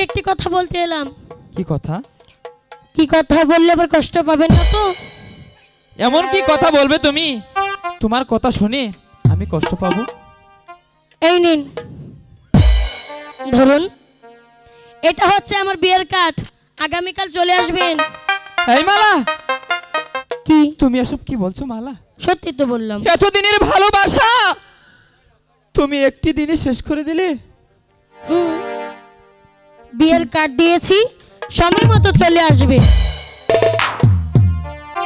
আপনাকে একটি কথা বলতে এলাম। কি কথা? কি কথা বললে আবার কষ্ট পাবেন না তো? এমন কি কথা বলবে তুমি? তোমার কথা শুনে আমি কষ্ট পাবো? এই নিন। ধরুন এটা হচ্ছে আমার বিয়ের কার্ড। আগামীকাল চলে আসবেন। এই মালা! কি? তুমি এসব কি বলছো মালা? সত্যি তো বললাম। এতদিনের ভালোবাসা! তুমি একটি দিনে শেষ করে দিলে? হুম। বিয়ের কার্ড দিয়েছি সময় মতো চলে আসবে।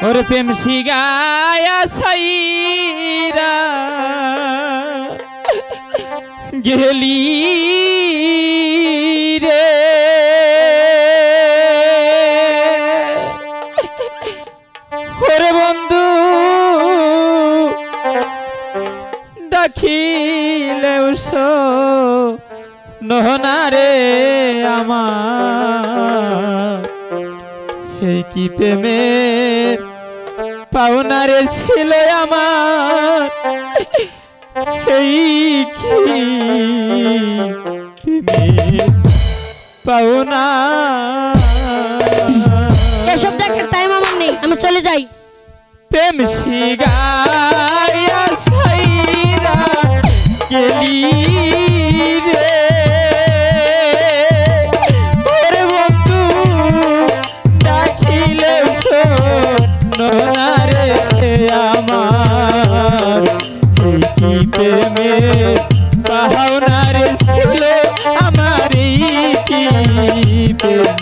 ওর প্রেম শিগায়া সাইরা গেলি নহনা রে আমার। এই কি প্রেমের পাওনারে ছিল আমার। এই কি পাওনা? এসব দেখার টাইম আমার নেই আমি চলে যাই। প্রেম শিগায়া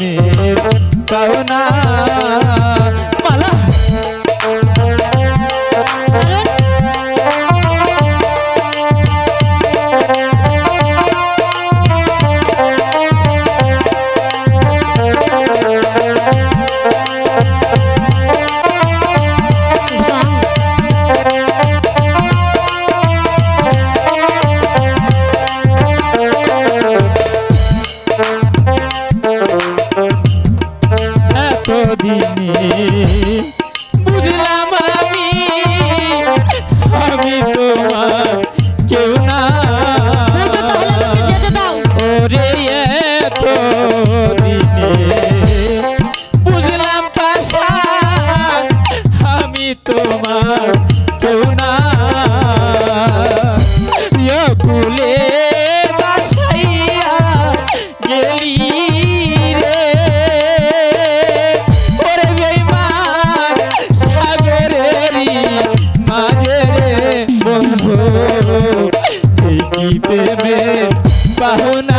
প্রেমের এতদিনে বুঝলাম আমি আমি তোমার পাহুনারে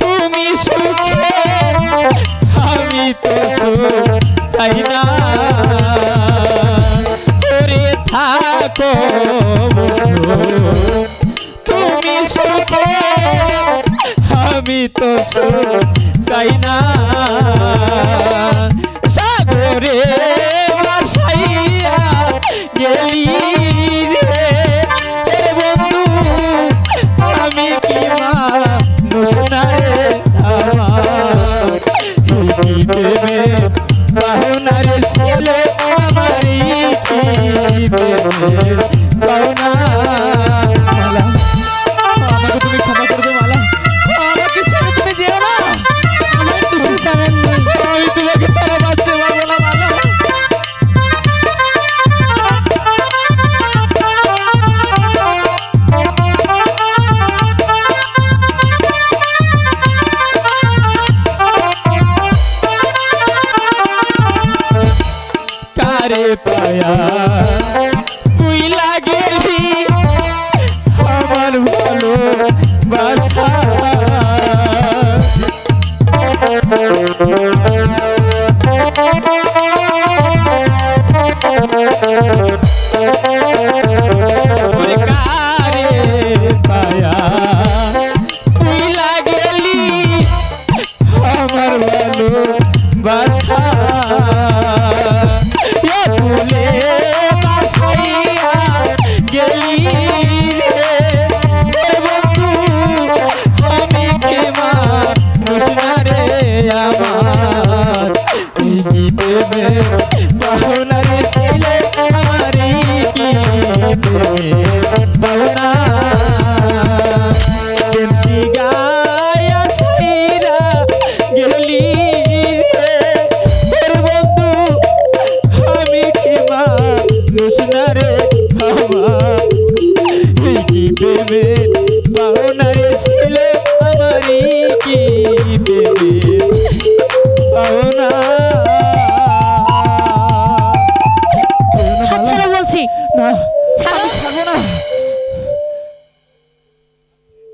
তুমি সুখে আমি তো চাই না। ওরে থাকো তুমি সুখে আমি তো চাই না।